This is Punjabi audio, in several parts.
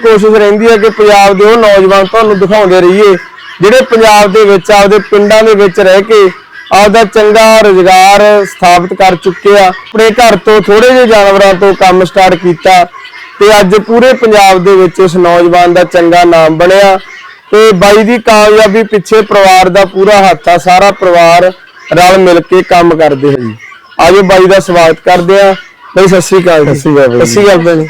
ਕੋਸ਼ਿਸ਼ ਰਹਿੰਦੀ ਹੈ ਕਿ ਪੰਜਾਬ ਦੇ ਉਹ ਨੌਜਵਾਨ ਤੁਹਾਨੂੰ ਦਿਖਾਉਂਦੇ ਰਹੀਏ ਜਿਹੜੇ ਪੰਜਾਬ ਦੇ ਵਿੱਚ ਆਪਦੇ ਪਿੰਡਾਂ ਦੇ ਵਿੱਚ ਰਹਿ ਕੇ ਆਪਦਾ ਚੰਗਾ ਰੁਜ਼ਗਾਰ ਸਥਾਪਿਤ ਕਰ ਚੁੱਕੇ ਆ ਆਪਣੇ ਘਰ ਤੋਂ ਥੋੜੇ ਜਿਹੇ ਜਾਨਵਰਾਂ ਤੋਂ ਕੰਮ ਸਟਾਰਟ ਕੀਤਾ ਤੇ ਅੱਜ ਪੂਰੇ ਪੰਜਾਬ ਦੇ ਵਿੱਚ ਇਸ ਨੌਜਵਾਨ ਦਾ ਚੰਗਾ ਨਾਮ ਬਣਿਆ ਤੇ ਬਾਈ ਦੀ ਕਾਮਯਾਬੀ ਪਿੱਛੇ ਪਰਿਵਾਰ ਦਾ ਪੂਰਾ ਹੱਥ ਆ ਸਾਰਾ ਪਰਿਵਾਰ ਰਲ ਮਿਲ ਕੇ ਕੰਮ ਕਰਦੇ ਜੀ ਆਜੋ ਬਾਈ ਦਾ ਸਵਾਗਤ ਕਰਦੇ ਆ ਬਾਈ ਸਤਿ ਸ਼੍ਰੀ ਅਕਾਲ ਜੀ। ਸਤਿ ਸ਼੍ਰੀ ਅਕਾਲ ਬਾਈ।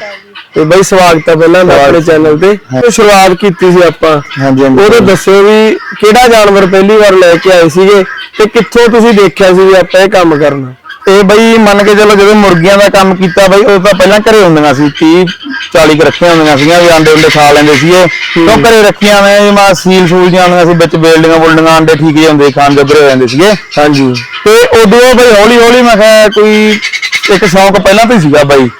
ਤੇ ਬਾਈ ਸਵਾਗਤ ਹੈ ਪਹਿਲਾਂ ਦਾ ਆਪਣੇ ਚੈਨਲ ਤੇ। ਤੇ ਸ਼ੁਰੂਆਤ ਕੀਤੀ ਸੀ ਆਪਾਂ। ਹਾਂਜੀ ਹਾਂਜੀ। ਉਹਦੇ ਦੱਸਿਓ ਵੀ ਕਿਹੜਾ ਜਾਨਵਰ ਪਹਿਲੀ ਵਾਰ ਲੈ ਕੇ ਆਏ ਸੀਗੇ ਤੇ ਕਿੱਥੋਂ ਤੁਸੀਂ ਦੇਖਿਆ ਸੀ ਵੀ ਆਪਾਂ ਇਹ ਕੰਮ ਕਰਨਾ? ਇਹ ਬਈ ਮੰਨ ਕੇ ਚੱਲੋ ਜਦੋਂ ਮੁਰਗੀਆਂ ਦਾ ਕੰਮ ਕੀਤਾ ਬਈ ਉਹ ਤਾਂ ਪਹਿਲਾਂ ਘਰੇ ਹੁੰਦੀਆਂ ਸੀ 30 40 ਕੁ ਰੱਖੀਆਂ ਹੁੰਦੀਆਂ ਸੀਗੀਆਂ ਵੀ ਆਂਡੇ ਉਂਡੇ ਖਾ ਲੈਂਦੇ ਸੀਗੇ। ਤੋਂ ਘਰੇ ਰੱਖੀਆਂ ਨੇ? ਮਾ ਸੀਲ ਸੂਲ ਦੀਆਂ ਹੁੰਦੀਆਂ ਸੀ ਵਿੱਚ ਬੇਲਡਿੰਗਾਂ ਬੁਲਡਿੰਗਾਂ ਆਂਡੇ ਠੀਕ ਜਿਹੇ ਹੁੰਦੇ ਸੀ, ਖਾਣ ਜੋਗਰੇ ਹੋ ਜਾਂਦੇ ਸੀਗੇ। ਹਾਂਜੀ। ਤੇ ਉਦੋਂ ਬਈ ਹੌਲੀ ਹੌਲੀ ਮੈਂ ਕਿਹਾ ਕੋਈ ਇੱਕ ਸ਼ੌਂਕ ਪਹਿਲਾਂ ਤੋਂ ਹੀ ਸੀਗਾ ਬਾਈ। ਹੂੰ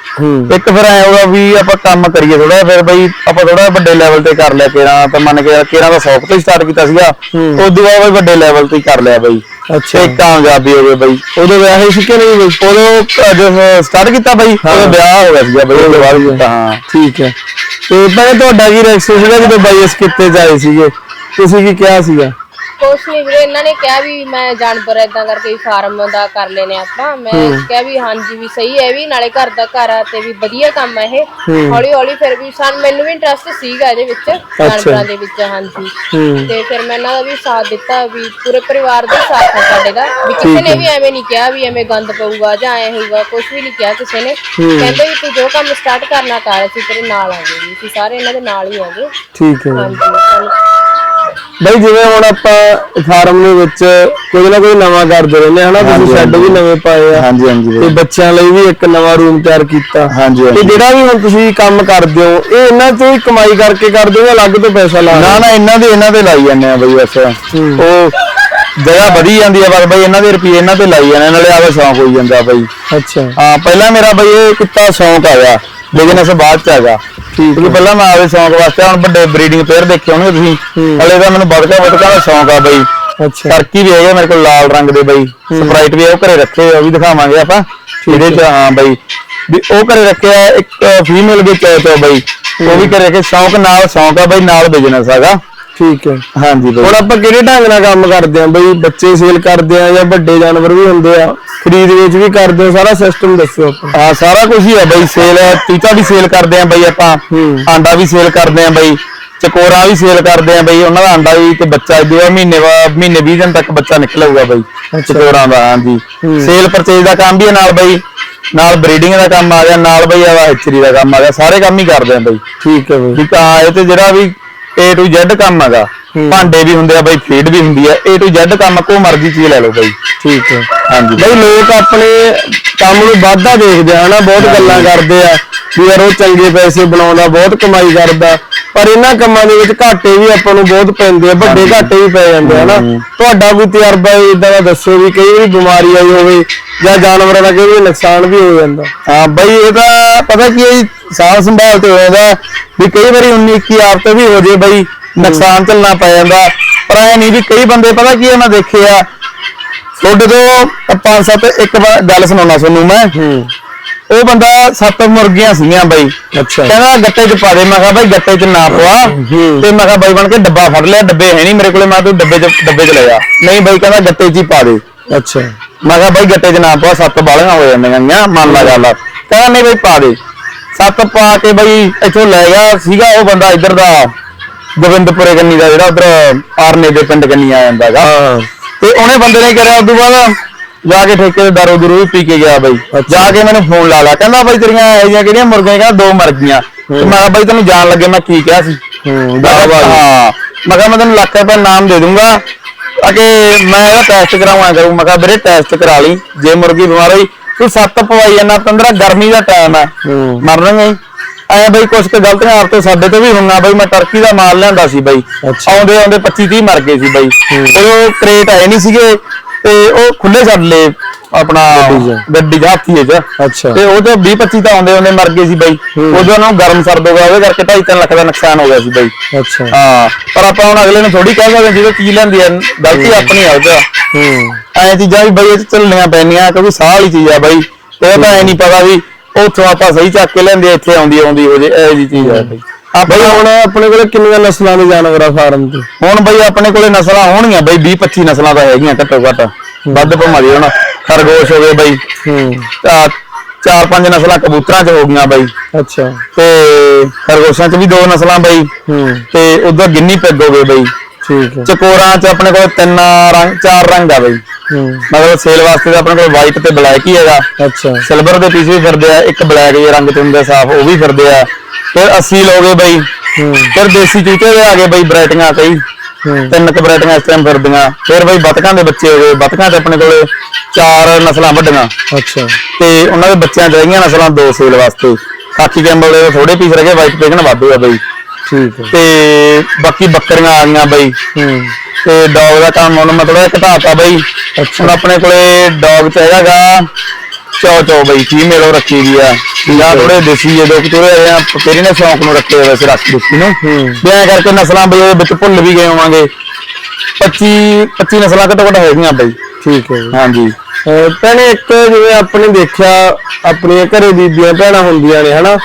ਇੱਕ ਫਿਰ ਐ ਹੋਗਾ ਵੀ ਆਪਾਂ ਕੰਮ ਕਰੀਏ ਥੋੜਾ ਫਿਰ ਬਈ ਆਪਾਂ ਥੋੜਾ ਵੱਡੇ ਲੈਵਲ ਤੇ ਕਰ ਲਿਆ ਕੇਰਾਂ ਤਾਂ ਮੰਨ ਕੇ ਕੇਰਾਂ ਦਾ ਸ਼ੌਕ ਤੋਂ ਹੀ ਸਟਾਰਟ ਕੀਤਾ ਸੀਗਾ। ਉਦੋਂ ਬਾਅਦ ਬਈ ਵੱਡੇ ਲੈਵਲ ਤੇ ਹੀ ਕਰ ਲਿਆ ਬਈ। ਅੱਛਾ। ਤੇ ਕਾਮਯਾਬੀ ਹੋ ਗਈ ਬਈ। ਉਦੋਂ ਵਿਆਹੇ ਸੀ ਕਿ ਨਹੀਂ ਬਈ? ਉਦੋਂ ਜਦੋਂ ਸਟਾਰਟ ਕੀਤਾ ਬਈ ਉਦੋਂ ਵਿਆਹ ਹੋ ਗਿਆ ਸੀਗਾ ਬਈ ਉਹਦੇ ਬਾਅਦ ਹਾਂ। ਠੀਕ ਹੈ। ਤੇ ਭੈਣੇ ਤੁਹਾਡਾ ਕੀ ਰਿਐਕਸ਼ਨ ਸੀਗਾ ਜਦੋਂ ਬਾਈ ਇਸ ਕਿੱਤੇ ਆਏ ਸੀਗੇ? ਤੁਸੀਂ ਕੀ ਕਿਹਾ ਸੀਗਾ? ਕੁਛ ਨਹੀਂ ਵੀਰੇ ਇਹਨਾਂ ਨੇ ਕਿਹਾ ਵੀ ਮੈਂ ਜਾਨਵਰ ਏਦਾਂ ਕਰਕੇ ਫਾਰਮ ਦਾ ਕਰ ਲੈਨੇ ਆਪਾਂ ਮੈਂ ਕਿਹਾ ਵੀ ਹਾਂਜੀ ਵੀ ਸਹੀ ਹੈ ਵੀ ਨਾਲੇ ਘਰ ਦਾ ਘਰ ਆ ਤੇ ਵੀ ਵਧੀਆ ਕੰਮ ਹੈ ਇਹ। ਹੌਲੀ ਹੌਲੀ ਫਿਰ ਵੀ ਸਾਨੂੰ ਮੈਨੂੰ ਵੀ ਇੰਟਰਸਟ ਸੀਗਾ ਇਹਦੇ ਵਿੱਚ ਜਾਨਵਰਾਂ ਦੇ ਵਿੱਚ ਹਾਂਜੀ। ਤੇ ਫਿਰ ਮੈਂ ਇਹਨਾਂ ਦਾ ਵੀ ਸਾਥ ਦਿੱਤਾ ਵੀ ਪੂਰੇ ਪਰਿਵਾਰ ਦਾ ਸਾਥ ਹੈ ਸਾਡੇ ਦਾ। ਵੀ ਕਿਸੇ ਨੇ ਵੀ ਐਵੇਂ ਨਹੀਂ ਕਿਹਾ ਵੀ ਐਵੇਂ ਗੰਦ ਪਊਗਾ ਜਾਂ ਐ ਹੋਊਗਾ ਕੁਝ ਵੀ ਨਹੀਂ ਕਿਹਾ ਕਿਸੇ ਨੇ। ਕਹਿੰਦੇ ਵੀ ਤੂੰ ਜੋ ਕੰਮ ਸਟਾਰਟ ਕਰਨਾ ਕਰ ਅਸੀਂ ਤੇਰੇ ਨਾਲ ਆਗੇ ਵੀ ਅਸੀਂ ਸਾਰੇ ਇਹਨਾਂ ਦੇ ਨਾਲ ਹੀ ਆਗੇ ਠੀਕ ਹੈ। ਹਾਂਜੀ। ਬਈ ਜਿਵੇਂ ਹੁਣ ਆਪਾਂ ਫਾਰਮ ਦੇ ਵਿੱਚ ਕੋਈ ਨਾ ਕੋਈ ਨਵਾਂ ਕਰਦੇ ਰਹਿੰਦੇ ਹਨਾ? ਤੁਸੀਂ ਹਾਂਜੀ, ਸ਼ੈੱਡ ਵੀ ਨਵੇਂ ਪਾਏ ਆ। ਹਾਂਜੀ ਹਾਂਜੀ ਤੇ ਬਈ। ਬੱਚਿਆਂ ਲਈ ਵੀ ਇੱਕ ਨਵਾਂ ਰੂਮ ਤਿਆਰ ਕੀਤਾ। ਹਾਂਜੀ ਤੇ ਹਾਂਜੀ ਜਿਹੜਾ ਵੀ ਹੁਣ ਤੁਸੀਂ ਕੰਮ ਕਰਦੇ ਹੋ ਇਹ ਇਹਨਾਂ ਤੋਂ ਹੀ ਕਮਾਈ ਕਰਕੇ ਕਰਦੇ ਹੋ ਜਾਂ ਅਲੱਗ ਤੋਂ ਪੈਸਾ ਲਾ ਨਾ ਨਾ ਇਹਨਾਂ ਦੇ ਇਹਨਾਂ ਤੇ ਲਾਈ ਜਾਂਦੇ ਆ ਬਈ ਬਸ। ਉਹ ਜਗ੍ਹਾ ਵਧੀ ਜਾਂਦੀ ਆ ਬਸ ਬਈ ਇਹਨਾਂ ਦੇ ਰੁਪਏ ਇਹਨਾਂ ਤੇ ਲਾਈ ਜਾਂਦੇ ਨਾਲੇ ਆਵੇ ਸ਼ੌਂਕ ਹੋਈ ਜਾਂਦਾ ਬਈ। ਅੱਛਾ। ਹਾਂ ਪਹਿਲਾਂ ਮੇਰਾ ਬਈ ਇਹ ਕੁੱਤਾ ਸ਼ੌਂਕ ਆਇਆ ਬਿਜ਼ਨਸ ਬਾਅਦ ਚ ਹੈਗਾ ਠੀਕ ਹੈ। ਪਹਿਲਾਂ ਮੈਂ ਆਵੇ ਸ਼ੌਂਕ ਵਾਸਤੇ ਹੁਣ ਵੱਡੇ ਬਰੀਡਿੰਗ ਪੇਅਰ ਦੇਖੇ ਹੋਣਗੇ ਤੁਸੀਂ। ਹਲੇ ਤਾਂ ਮੈਨੂੰ ਬਦਕਾ ਬਦਕਾ ਦਾ ਸ਼ੌਂਕ ਆ ਬਈ। ਅੱਛਾ। ਟਰਕੀ ਵੀ ਹੈਗੇ ਮੇਰੇ ਕੋਲ ਲਾਲ ਰੰਗ ਦੇ ਬਈ। ਸਪਰਾਈਟ ਵੀ ਆ, ਉਹ ਘਰੇ ਰੱਖੇ ਆ, ਉਹ ਵੀ ਦਿਖਾਵਾਂਗੇ ਆਪਾਂ। ਇਹਦੇ ਚ ਹਾਂ। ਬਈ। ਵੀ ਉਹ ਘਰੇ ਰੱਖਿਆ ਇੱਕ ਫੀਮੇਲ ਵੀ ਚੋ ਚੋ ਬਈ। ਉਹ ਵੀ ਘਰੇ ਰੱਖੇ ਸ਼ੌਂਕ ਨਾਲ ਸ਼ੌਂਕ ਆ ਬਈ ਨਾਲ ਬਿਜ਼ਨਸ ਹੈਗਾ। ਠੀਕ ਹੈ। ਹਾਂਜੀ ਬਈ। ਹੁਣ ਆਪਾਂ ਕਿਹੜੇ ਢੰਗ ਨਾਲ ਕੰਮ ਕਰਦੇ ਆ ਬਈ ਬੱਚੇ ਸੇਲ ਕਰਦੇ ਆ ਜਾਂ ਵੱਡੇ ਜਾਨਵਰ ਵੀ ਹੁੰਦੇ ਆ? ਖਰੀਦ ਵੇਚ ਵੀ ਕਰਦੇ ਆ ਸਾਰਾ ਸਿਸਟਮ ਦੱਸੋ ਆਪਾਂ। ਹਾਂ ਸਾਰਾ ਕੁਝ ਹੀ ਹੈ ਬਈ ਸੇਲ ਤੀਤਾ ਵੀ ਸੇਲ ਕਰਦੇ ਆ ਬਈ ਆਪਾਂ। ਆਂਡਾ ਵੀ ਸੇਲ ਕਰਦੇ ਆ ਬਈ। ਚਕੋਰਾ ਵੀ ਸੇਲ ਕਰਦੇ ਆ ਬਈ ਉਹਨਾਂ ਦਾ ਆਂਡਾ ਵੀ ਤੇ ਬੱਚਾ ਦੋ ਮਹੀਨੇ ਬਾਅਦ ਮਹੀਨੇ 20 ਦਿਨ ਤੱਕ ਬੱਚਾ ਨਿਕਲੂਗਾ ਬਈ ਚਕੋਰਾਂ ਦਾ ਹਾਂਜੀ। ਸੇਲ ਪਰਚੇਜ ਦਾ ਕੰਮ ਵੀ ਹੈ ਨਾਲ ਬਈ ਨਾਲ ਬਰੀਡਿੰਗ ਦਾ ਕੰਮ ਆ ਗਿਆ ਨਾਲ ਬਈ ਆ ਹੈਚਰੀ ਦਾ ਕੰਮ ਆ ਗਿਆ ਸਾਰੇ ਕੰਮ ਹੀ ਕਰਦੇ ਆ ਬਈ। ਠੀਕ ਹੈ ਬਈ। ਠੀਕ ਆ ਇਹ ਤੇ ਜਿਹੜਾ ਵੀ A to Z ਕੰਮ ਹੈਗਾ। ਭਾਂਡੇ ਵੀ ਹੁੰਦੇ ਆ ਬਈ ਫੀਡ ਵੀ ਹੁੰਦੀ ਆ। A to Z ਕੰਮ ਕੋ ਮਰਜ਼ੀ ਚੀਜ਼ ਲੈ ਲਓ ਬਈ। ਠੀਕ ਹੈ। ਹਾਂਜੀ। ਬਈ ਲੋਕ ਆਪਣੇ ਕੰਮ ਨੂੰ ਵਾਧਾ ਦੇਖਦੇ ਆ ਹਨਾ ਬਹੁਤ ਗੱਲਾਂ ਕਰਦੇ ਆ ਵੀ ਯਾਰ ਉਹ ਚੰਗੇ ਪੈਸੇ ਬਣਾਉਂਦਾ ਬਹੁਤ ਕਮਾਈ ਕਰਦਾ। ਪਰ ਇਹਨਾਂ ਕੰਮਾਂ ਦੇ ਵਿੱਚ ਘਾਟੇ ਵੀ ਆਪਾਂ ਨੂੰ ਬਹੁਤ ਪੈਂਦੇ ਆ ਵੱਡੇ ਘਾਟੇ ਵੀ ਪੈ ਜਾਂਦੇ ਆ ਹਨਾ ਤੁਹਾਡਾ ਕੋਈ ਤਜਰਬਾ ਇਦਾਂ ਦਾ ਦੱਸੋ ਵੀ ਕਈ ਵਾਰੀ ਬਿਮਾਰੀ ਆਈ ਹੋਵੇ ਜਾਂ ਜਾਨਵਰਾਂ ਦਾ ਕਈ ਨੁਕਸਾਨ ਵੀ ਹੋ ਜਾਂਦਾ। ਹਾਂ ਬਈ ਇਹ ਤਾਂ ਪਤਾ ਕੀ ਹੈ ਸਾਂਭ ਸੰਭਾਲ ਤੇ ਹੋਏਗਾ ਵੀ ਕਈ ਵਾਰੀ 19 21 ਆਪ ਤੇ ਵੀ ਹੋ ਜੇ ਬਈ ਨੁਕਸਾਨ ਝੱਲਣਾ ਪੈ ਜਾਂਦਾ। ਪਰ ਐ ਨਹੀਂ ਵੀ ਕਈ ਬੰਦੇ ਪਤਾ ਕੀ ਹੈ ਮੈਂ ਦੇਖਿਆ। ਤੁਹਾਡੇ ਤੋਂ ਪੰਜ ਸੱਤ ਇੱਕ ਗੱਲ ਸੁਣਾਉਣਾ ਤੁਹਾਨੂੰ ਮੈਂ। ਉਹ ਬੰਦਾ ਸੱਤ ਮੁਰਗੀਆਂ ਸੀਗੀਆਂ ਬਈ। ਅੱਛਾ। ਕਹਿੰਦਾ ਗੱਟੇ 'ਚ ਪਾ ਦੇ। ਮੈਂ ਕਿਹਾ ਬਾਈ ਗੱਟੇ 'ਚ ਨਾ ਪਵਾ। ਤੇ ਮੈਂ ਕਿਹਾ ਬਾਈ ਬਣ ਕੇ ਡੱਬਾ ਫੜ ਲਿਆ। ਡੱਬੇ ਹੈ ਨਹੀਂ ਮੇਰੇ ਕੋਲੇ। ਮੈਂ ਤੂੰ ਡੱਬੇ 'ਚ ਡੱਬੇ 'ਚ ਲੈ ਜਾ। ਨਹੀਂ ਬਾਈ ਕਹਿੰਦਾ ਗੱਟੇ 'ਚ ਹੀ ਪਾ ਦੇ। ਅੱਛਾ। ਮੈਂ ਕਿਹਾ ਬਾਈ ਗੱਟੇ 'ਚ ਨਾ ਪਾ ਸੱਤ ਬਾਲੀਆਂ ਹੋ ਜਾਂਦੀਆਂ ਮੰਨ ਲਾ ਗੱਲ ਕਹਿੰਦਾ ਨਹੀਂ ਬਾਈ ਪਾ ਦੇ। ਸੱਤ ਪਾ ਕੇ ਬਾਈ ਇੱਥੋਂ ਲੈ ਗਿਆ ਸੀਗਾ ਉਹ ਬੰਦਾ ਇੱਧਰ ਦਾ ਗੋਬਿੰਦਪੁਰੇ ਕੰਨੀ ਦਾ ਜਿਹੜਾ ਉਧਰ ਆਰਨੇ ਦੇ ਪਿੰਡ ਕੰਨੀ ਆ ਜਾਂਦਾ ਹੈਗਾ। ਹਾਂ। ਤੇ ਉਹਨੇ ਬੰਦੇ ਨੇ ਕਰਿਆ ਉਦੋਂ ਬਾਅਦ ਜਾ ਕੇ ਠੇਕੇ ਤੇ ਦਾਰੂ ਦਰੂ ਵੀ ਪੀ ਕੇ ਗਿਆ ਬਾਈ। ਜਾ ਕੇ ਮੈਨੂੰ ਫੋਨ ਲਾ ਲਿਆ ਕਹਿੰਦਾ ਬਾਈ ਤੇਰੀਆਂ ਇਹ ਜਿਹੀਆਂ ਕਿਹੜੀਆਂ ਮੁਰਗੀਆਂ ਕਹਿੰਦਾ ਦੋ ਮਰ ਗਈਆਂ। ਤੇ ਮੈਂ ਕਿਹਾ ਬਾਈ ਤੈਨੂੰ ਜਾਣ ਲੱਗੇ ਮੈਂ ਕੀ ਕਿਹਾ ਸੀ? ਹੂੰ ਮੈਂ ਕਿਹਾ, ਹਾਂ। ਮੈਂ ਕਿਹਾ ਮੈਂ ਤੈਨੂੰ ਲੱਖ ਰੁਪਏ ਨਾਮ ਦੇ ਦੂੰਗਾ। ਅਗੇ ਮੈਂ ਇਹਦਾ ਟੈਸਟ ਕਰਾਉਣਾ ਕਰੂੰ। ਮੈਂ ਕਿਹਾ ਵੀਰੇ ਟੈਸਟ ਕਰਾ ਲਈ। ਜੇ ਮੁਰਗੀ ਬਿਮਾਰ ਹੋਈ ਤੂੰ ਸੱਤ ਪਵਾਈ ਜਾਂਦਾ ਤੰਦਰਾ ਗਰਮੀ ਦਾ ਟਾਈਮ ਹੈ। ਹੂੰ। ਮਰਨਗੇ ਐ ਬਈ ਕੁਝ ਕੁ ਗਲਤੀਆਂ ਆਪ ਤੋਂ ਸਾਡੇ ਤੋਂ ਵੀ ਹੋਈਆਂ ਬਈ। ਮੈਂ ਟਰਕੀ ਦਾ ਮਾਲ ਲਿਆਂਦਾ ਸੀ ਬਈ। ਆਉਂਦੇ ਆਉਂਦੇ 25 30 ਮਰ ਗਏ ਸੀ ਬਈ। ਉਹ ਕ੍ਰੇਟ ਆਏ ਨਹੀਂ ਸੀਗੇ। ਤੇ ਉਹ ਖੁੱਲੇ ਛੱਡ ਲਏ ਆਪਣਾ ਗੱਡੀ ਦਾ ਹਾਥੀਏ ਚ ਅੱਛਾ। ਤੇ ਉਹ ਤੇ 20 25 ਤਾਂ ਆਉਂਦੇ ਆਉਂਦੇ ਮਰ ਗਏ ਸੀ ਬਈ। ਉਦੋਂ ਨੂੰ ਗਰਮ ਸਰਦ ਹੋ ਗਿਆ ਉਹਦੇ ਕਰਕੇ 2.5 ਲੱਖ ਦਾ ਨੁਕਸਾਨ ਹੋ ਗਿਆ ਸੀ ਬਈ। ਅੱਛਾ। ਹਾਂ ਪਰ ਆਪਾਂ ਹੁਣ ਅਗਲੇ ਨੂੰ ਥੋੜੀ ਕਹਿ ਸਕਦੇ ਜਿਹਦੇ ਚੀਜ਼ ਲੈਂਦੀ ਹੈ ਗਲਤੀ ਆਪਣੀ ਆ ਉਹਦਾ। ਹੂੰ। ਐ ਚੀਜ਼ਾਂ ਵੀ ਬਈ ਇਹ ਚੱਲਣੀਆਂ ਪੈਣੀਆਂ ਕਿਉਂਕਿ ਸਾਹ ਵਾਲੀ ਚੀਜ਼ ਆ ਬਈ। ਇਹ ਤਾਂ ਐ ਨਹੀਂ ਪਤਾ ਵੀ ਉੱਥੋਂ ਆਪਾਂ ਸਹੀ ਚੱਕ ਕੇ ਲੈਂਦੇ ਇੱਥੇ ਆਉਂਦੀ ਆਉਂਦੀ ਹੋ ਜੇ ਇਹ ਜੀ ਚੀਜ਼ ਆ ਬਈ। ਬਈ ਹੁਣ ਆਪਣੇ ਕੋਲੇ ਕਿੰਨੀਆਂ ਨਸਲਾਂ ਦੇ ਜਾਨਵਰ ਆ ਫਾਰਮ ਤੇ? ਹੁਣ ਬਈ ਆਪਣੇ ਕੋਲੇ ਨਸਲਾਂ ਹੋਣਗੀਆਂ ਬਈ 20 25 ਨਸਲਾਂ ਤਾਂ ਹੈਗੀਆਂ ਘੱਟੋ ਘੱਟ। ਵੱਧ ਭਾਵੇਂ ਹੁਣ ਖਰਗੋਸ਼ ਹੋ ਗਏ ਬਈ। ਹੂੰ। ਚਾਰ ਪੰਜ ਨਸਲਾਂ ਕਬੂਤਰਾਂ 'ਚ ਹੋ ਗਈਆਂ ਬਈ। ਅੱਛਾ। ਤੇ ਖਰਗੋਸ਼ਾਂ 'ਚ ਵੀ ਦੋ ਨਸਲਾਂ ਬਈ। ਹੂੰ। ਤੇ ਉਧਰ ਗਿੰਨੀ ਪੈਗ ਹੋ ਗਏ ਬਈ। ਠੀਕ ਹੈ। ਚਕੋਰਾਂ 'ਚ ਆਪਣੇ ਕੋਲ ਤਿੰਨ ਰੰਗ ਚਾਰ ਰੰਗ ਆ ਬਈ। ਮਤਲਬ ਸੇਲ ਵਾਸਤੇ ਤਾਂ ਆਪਣੇ ਕੋਲ ਵਾਈਟ ਤੇ ਬਲੈਕ ਹੀ ਹੈਗਾ। ਅੱਛਾ। ਸਿਲਵਰ ਦੇ ਪੀਸ ਵੀ ਫਿਰਦੇ ਆ ਇੱਕ ਬਲੈਕ ਜਿਹੇ ਰੰਗ ਚ ਹੁੰਦੇ ਸਾਫ਼ ਉਹ ਵੀ ਫਿਰਦੇ ਆ। ਫਿਰ 80 ਲੋਗੇ ਬਈ। ਫਿਰ ਦੇਸੀ ਚੂਚੇ ਦੇ ਆ ਗਏ ਬਈ ਬਰੈਟੀਆਂ ਕਈ। ਤਿੰਨ ਕੁ ਬਰੈਟੀਆਂ ਇਸ ਟਾਈਮ ਫਿਰਦੀਆਂ। ਫਿਰ ਬਈ ਬਤਕਾਂ ਦੇ ਬੱਚੇ ਹੋ ਗਏ। ਬਤਕਾਂ ਤੇ ਆਪਣੇ ਕੋਲੇ ਚਾਰ ਨਸਲਾਂ ਵੱਡੀਆਂ। ਅੱਛਾ। ਤੇ ਉਹਨਾਂ ਦੇ ਬੱਚਿਆਂ ਚ ਰਹੀਆਂ ਨਸਲਾਂ ਦੋ ਸੇਲ ਵਾਸਤੇ। ਕਾਕੀ ਕੈਂਬਲ ਦੇ ਥੋੜੇ ਪੀਸ ਰਹਿ ਗਏ ਵਾਈਟ ਪੇਗਨ ਵਾਧੂ ਆ ਬਈ। ਠੀਕ ਹੈ। ਤੇ ਬਾਕੀ ਬੱਕਰੀਆਂ ਆ ਗਈਆਂ ਬਈ। ਹੂੰ। ਤੇ ਡੌਗ ਦਾ ਕੰਮ ਹੁਣ ਮਤਲਬ ਘਟਾਤਾ ਬਈ। ਹੁਣ ਆਪਣੇ ਕੋਲੇ ਡੌਗ ਚ ਹੈਗਾਗਾ ਚੌ ਚੌ ਬਈ ਫੀਮੇਲ ਉਹ ਰੱਖੀ ਗਈ ਆ। ਜਾਂ ਥੋੜੇ ਦੇਸੀ ਜੇ ਲੋਕ ਚੋਰੇ ਆ ਤੇਰੇ ਨੇ ਸ਼ੌਂਕ ਨੂੰ ਰੱਖੇ ਹੋਏ ਵੈਸੇ ਰੱਖ ਦਿੱਤੀ ਨੂੰ। ਐਂ ਕਰਕੇ ਨਸਲਾਂ ਬਈ ਉਹਦੇ ਵਿੱਚ ਭੁੱਲ ਵੀ ਗਏ ਹੋਵਾਂਗੇ। 25 25 ਨਸਲਾਂ ਘੱਟੋ ਘੱਟ ਹੈਗੀਆਂ ਬਈ। ਠੀਕ ਹੈ ਹਾਂਜੀ। ਭੈਣੇ ਇੱਕ ਜਿਵੇਂ ਆਪਣੇ ਦੇਖਿਆ ਆਪਣੀਆਂ ਘਰੇ ਬੀਬੀਆਂ ਭੈਣਾਂ ਹੁੰਦੀਆਂ ਨੇ ਹਨਾ?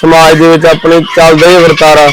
ਸਮਾਜ ਦੇ ਵਿੱਚ ਆਪਣੇ ਚੱਲਦਾ ਹੀ ਵਰਤਾਰਾ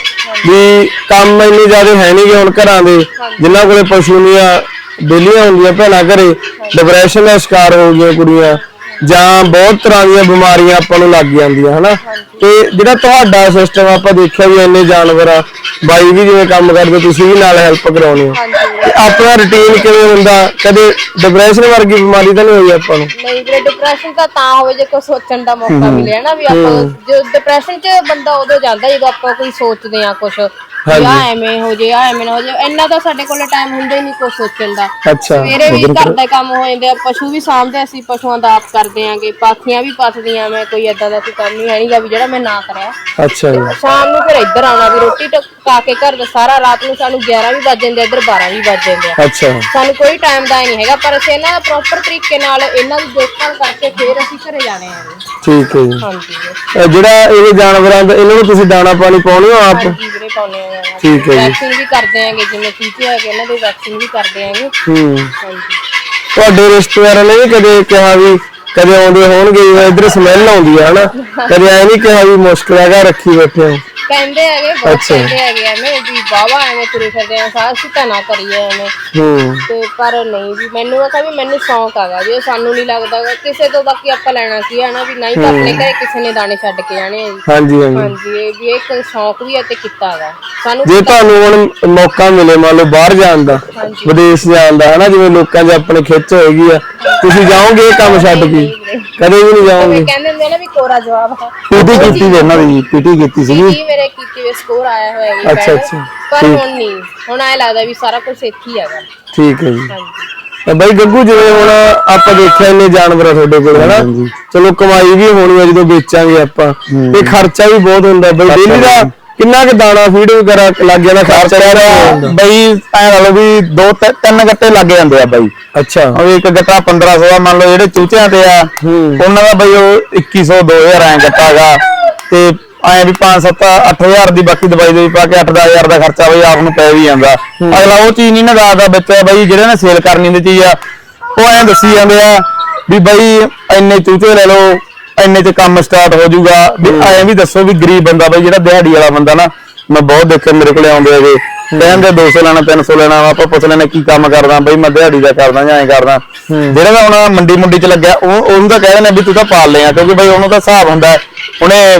ਵੀ ਕੰਮ ਇੰਨੇ ਜ਼ਿਆਦਾ ਹੈ ਨਹੀਂ ਗੇ ਹੁਣ ਘਰਾਂ ਦੇ ਜਿਨ੍ਹਾਂ ਕੋਲੇ ਪਸ਼ੂ ਨਹੀਂ ਆ ਬੇਲੀਆਂ ਹੁੰਦੀਆਂ ਭੈਣਾਂ ਘਰੇ ਡਿਪਰੈਸ਼ਨ ਦਾ ਸ਼ਿਕਾਰ ਹੋ ਗਈਆਂ ਕੁੜੀਆਂ ਜਾਂ ਬਹੁਤ ਤਰ੍ਹਾਂ ਦੀਆਂ ਬਿਮਾਰੀਆਂ ਆਪਾਂ ਨੂੰ ਲੱਗ ਜਾਂਦੀਆਂ ਹਨਾ? ਤੇ ਜਿਹੜਾ ਤੁਹਾਡਾ ਸਿਸਟਮ ਆਪਾਂ ਦੇਖਿਆ ਵੀ ਇੰਨੇ ਜਾਨਵਰ ਆ। ਬਾਈ ਵੀ ਜਿਵੇਂ ਕੰਮ ਕਰਦੇ ਤੁਸੀਂ ਵੀ ਨਾਲ ਹੈਲਪ ਕਰਾਉਣੀ ਹੋ ਤੇ ਆਪਣਾ ਰੁਟੀਨ ਕਿਵੇਂ ਹੁੰਦਾ? ਕਦੇ ਡਿਪਰੈਸ਼ਨ ਵਰਗੀ ਬਿਮਾਰੀ ਤਾਂ ਨਹੀਂ ਹੋਈ ਆਪਾਂ ਨੂੰ? ਨਹੀਂ ਵੀਰੇ ਡਿਪਰੈਸ਼ਨ ਤਾਂ ਤਾਂ ਹੋਵੇ ਜੇ ਕੋਈ ਸੋਚਣ ਦਾ ਮੌਕਾ ਮਿਲਿਆ ਨਾ ਵੀ ਆਪਾਂ ਜੋ ਡਿਪਰੈਸ਼ਨ 'ਚ ਬੰਦਾ ਉਦੋਂ ਜਾਂਦਾ ਜਦੋਂ ਆਪਾਂ ਕੋਈ ਸੋਚਦੇ ਆ ਕੁਝ ਆ ਐਵੇਂ ਹੋ ਜੇ ਆ ਐਵੇਂ ਨਾ ਹੋ ਜੇ ਇੰਨਾ ਤਾਂ ਸਾਡੇ ਕੋਲੇ ਟਾਈਮ ਹੁੰਦਾ ਹੀ ਨਹੀਂ ਕੁਝ ਸੋਚਣ ਦਾ। ਅੱਛਾ ਸਵੇਰੇ ਵੀ ਘਰ ਦਾ ਕੰਮ ਹੋ ਜਾਂਦੇ ਆ ਪਸ਼ੂ ਵੀ ਸਾਂਭਦੇ ਅਸੀਂ ਪਸ਼ੂਆਂ ਦਾ ਆਪ ਕਰਦੇ ਆਂਗੇ ਪਾਥੀਆਂ ਵੀ ਪੱਥਦੀਆਂ ਮੈਂ ਕੋਈ ਏਦਾਂ ਦਾ ਕੋਈ ਕੰਮ ਨਹੀਂ ਹੈ ਨਹੀਂਗਾ ਵੀ ਜਿਹੜਾ ਮੈਂ ਨਾ ਕਰਿਆ। ਅੱਛਾ ਜੀ। ਸ਼ਾਮ ਨੂੰ ਫਿਰ ਇੱਧਰ ਆਉਣਾ ਵੀ ਰੋਟੀ ਟਕਾ ਕੇ ਘਰ ਦਾ ਸਾਰਾ ਰਾਤ ਨੂੰ ਸਾਨੂੰ 11 ਵੀ ਵੱਜ ਜਾਂਦੇ ਆ, ਇੱਧਰ 12 ਵੀ ਵੱਜ ਜਾਂਦੇ ਆ। ਅੱਛਾ। ਸਾਨੂੰ ਕੋਈ ਟਾਈਮ ਦਾ ਨਹੀਂ ਹੈਗਾ ਪਰ ਅਸੀਂ ਇਹਨਾਂ ਦਾ ਪ੍ਰੋਪਰ ਤਰੀਕੇ ਨਾਲ ਇਹਨਾਂ ਦੀ ਦੇਖਭਾਲ ਕਰਕੇ ਫਿਰ ਅਸੀਂ ਘਰੇ ਜਾਣੇ ਆ ਠੀਕ ਹੈ ਜੀ। ਹਾਂਜੀ। ਜਿਹੜਾ ਇਹ ਜਾਨਵਰਾਂ ਦਾ ਇਹਨਾਂ ਨੂੰ ਤੁਸੀਂ ਦਾਣਾ ਪਾਣੀ ਪਾਉਣੇ ਹੋ ਆਪ? ਹਾਂਜੀ ਵੀਰੇ। ਆ ਠੀਕ ਹੈ ਜੀ। ਵੈਕਸੀਨ ਵੀ ਕਰਦੇ ਆਂਗੇ ਜਿਵੇਂ ਟੀਕੇ ਹੈਗੇ ਇਹਨਾਂ ਦੇ ਵੈਕਸੀਨ ਵੀ ਕਰਦੇ ਆਂਗੇ ਹੂੰ। ਹਾਂਜੀ ਤੁਹਾਡੇ ਰਿਸ਼ਤੇਦਾਰਾਂ ਨੇ ਵੀ ਕਦੇ ਕਿਹਾ ਵੀ ਕਦੇ ਆਉਂਦੇ ਹੋਣਗੇ ਜਿਵੇਂ ਇਧਰ ਸਮੈਲ ਆਉਂਦੀ ਆ ਹਨਾ? ਕਦੇ ਐ ਨਹੀਂ ਕਿਹਾ ਵੀ ਮੁਸ਼ਕਲ ਹੈਗਾ ਰੱਖੀ ਬੈਠੇ ਹੋ। ਕਹਿੰਦੇ ਹੈਗੇ ਬਹੁਤ ਅੱਛਾ। ਕਹਿੰਦੇ ਹੈਗੇ ਐਵੇਂ ਵੀ ਬਾਵਾ ਐਵੇਂ ਤੁਰੇ ਫਿਰਦੇ ਆ ਸਾਰਾ ਅਸੀਂ ਤਾਂ ਨਾ ਕਰੀਏ ਐਵੇਂ। ਹੂੰ। ਤੇ ਪਰ ਨਹੀਂ ਵੀ ਮੈਨੂੰ ਆ ਵੀ ਮੈਨੂੰ ਸ਼ੌਂਕ ਹੈਗਾ ਜੇ ਸਾਨੂੰ ਨਹੀਂ ਲੱਗਦਾ ਗਾ, ਕਿਸੇ ਤੋਂ ਬਾਕੀ ਆਪਾਂ ਲੈਣਾ ਕੀ ਹੈ ਨਾ ਵੀ ਨਹੀਂ ਤਾਂ ਆਪਣੇ ਘਰੇ ਕਿਸੇ ਨੇ ਦਾਣੇ ਛੱਡ ਕੇ ਜਾਣੇ ਆ ਜੀ। ਹਾਂਜੀ ਹਾਂਜੀ। ਹਾਂਜੀ ਇਹ ਵੀ ਇੱਕ ਸ਼ੌਂਕ ਵੀ ਹੈ ਤੇ ਕੀਤਾ ਹੈਗਾ। ਸਾਨੂੰ ਜੇ ਤੁਹਾਨੂੰ ਹੁਣ ਮੌਕਾ ਮਿਲੇ ਮੰਨ ਲਓ ਬਾਹਰ ਜਾਣ ਦਾ ਹਾਂਜੀ। ਵਿਦੇਸ਼ ਜਾਣ ਦਾ ਹਨਾ ਜਿਵੇਂ ਲੋਕਾਂ 'ਚ ਆਪਣੇ ਖਿੱਚ ਹੋਏਗੀ ਆ ਤੁਸੀਂ ਜਾਓਗੇ ਇਹ ਕੰਮ ਛੱਡ ਕੇ? ਕਦੇ ਵੀ ਨਹੀਂ ਜਾਓਗੇ? ਕਹਿੰਦੇ ਹੁੰਦੇ ਆ ਨਾ ਵੀ ਕੋਰਾ ਜਵਾਬ ਆ ਪੀਟੀ ਕੀਤੀ ਵੀ ਇਹਨਾਂ ਦੀ ਪੀਟੀ ਕੀਤੀ ਸੀਗੀ। ਮੇਰੇ ਕੀਤੇ ਹੋਏ ਸਕੋਰ ਆਇਆ ਹੋਇਆ ਜੀ ਅੱਛਾ, ਪਹਿਲਾਂ। ਅੱਛਾ। ਪਰ ਹੁਣ ਨਹੀਂ। ਹੁਣ ਐ ਲੱਗਦਾ ਵੀ ਸਾਰਾ ਕੁਝ ਇੱਥੇ ਹੀ ਹੈਗਾ। ਠੀਕ ਹੈ ਜੀ। ਹਾਂਜੀ। ਤੇ ਬਾਈ ਗੱਗੂ ਜਿਵੇਂ ਹੁਣ ਆਪਾਂ ਦੇਖਿਆ ਇੰਨੇ ਜਾਨਵਰ ਆ ਤੁਹਾਡੇ ਕੋਲ ਹਨਾ? ਚਲੋ ਕਮਾਈ ਵੀ ਹੋਣੀ ਆ ਜਦੋਂ ਵੇਚਾਂਗੇ ਆਪਾਂ। ਤੇ ਖਰਚਾ ਵੀ ਬਹੁਤ ਹੁੰਦਾ ਬਾਈ। ਡੇਲੀ ਦਾ ਕਿੰਨਾ ਕੁ ਦਾਣਾ ਫੀਡ ਵਗੈਰਾ ਲੱਗ ਜਾਂਦਾ? ਖਰਚਾ ਕਿੰਨਾ ਕੁ ਹੁੰਦਾ? ਬਈ ਐ ਲਾ ਲਓ ਵੀ ਦੋ ਤਿ- ਤਿੰਨ ਗੱਟੇ ਲੱਗ ਜਾਂਦੇ ਆ ਬਈ। ਅੱਛਾ। ਉਹ ਇੱਕ ਗੱਟਾ 1500 ਦਾ ਮੰਨ ਲਓ ਜਿਹੜੇ ਚੂਚਿਆਂ ਤੇ ਆ ਹੂੰ। ਉਹਨਾਂ ਦਾ ਬਈ ਉਹ 2100 2000 ਐ ਗੱਟਾ ਗਾ। ਤੇ ਐ ਵੀ 5 7 8000 ਦੀ ਬਾਕੀ ਦਵਾਈ ਦੇ ਵੀ ਪਾ ਕੇ 8 10000 ਦਾ ਖਰਚਾ ਬਈ ਆਪ ਨੂੰ ਪੈ ਵੀ ਜਾਂਦਾ। ਅਗਲਾ ਉਹ ਚੀਜ਼ ਨਹੀਂ ਨਾ ਦੱਸਦਾ ਵਿੱਚ ਬਈ ਜਿਹੜੇ ਨੇ ਸੇਲ ਕਰਨੀ ਦੀ ਚੀਜ਼ ਆ, ਉਹ ਐਂ ਦੱਸੀ ਜਾਂਦੇ ਆ ਵੀ ਬਈ ਇੰਨੇ ਚੂਚੇ ਲੈ ਲਓ, ਇੰਨੇ ਚ ਕੰਮ ਸਟਾਰਟ ਹੋ ਜਾਊਗਾ। ਵੀ ਐਂ ਵੀ ਦੱਸੋ ਵੀ ਗਰੀਬ ਬੰਦਾ ਬਈ ਜਿਹੜਾ ਦਿਹਾੜੀ ਵਾਲਾ ਬੰਦਾ ਨਾ, ਮੈਂ ਬਹੁਤ ਦੇਖਿਆ ਮੇਰੇ ਕੋਲੇ ਆਉਂਦੇ ਹੈਗੇ। ਕਹਿੰਦੇ 200 ਲੈਣਾ 300 ਲੈਣਾ ਆਪਾਂ ਪੁੱਛ ਲੈਣੇ ਕੀ ਕੰਮ ਕਰਦਾ ਬਈ ਮੈਂ ਦਿਹਾੜੀ ਦਾ ਕਰਦਾ ਜਾਂ ਐਂ ਕਰਦਾ। ਜਿਹੜਾ ਹੁਣ ਮੰਡੀ ਮੁੰਡੀ ਚ ਲੱਗਿਆ ਉਹ ਉਹਨੂੰ ਤਾਂ ਕਹਿ ਵੀ ਤੂੰ ਤਾਂ ਪਾਲ ਲਿਆ ਕਿਉਂਕਿ ਬਈ ਉਹਨੂੰ ਤਾਂ ਹਿਸਾਬ ਹੁੰਦਾ। ਉਹਨੇ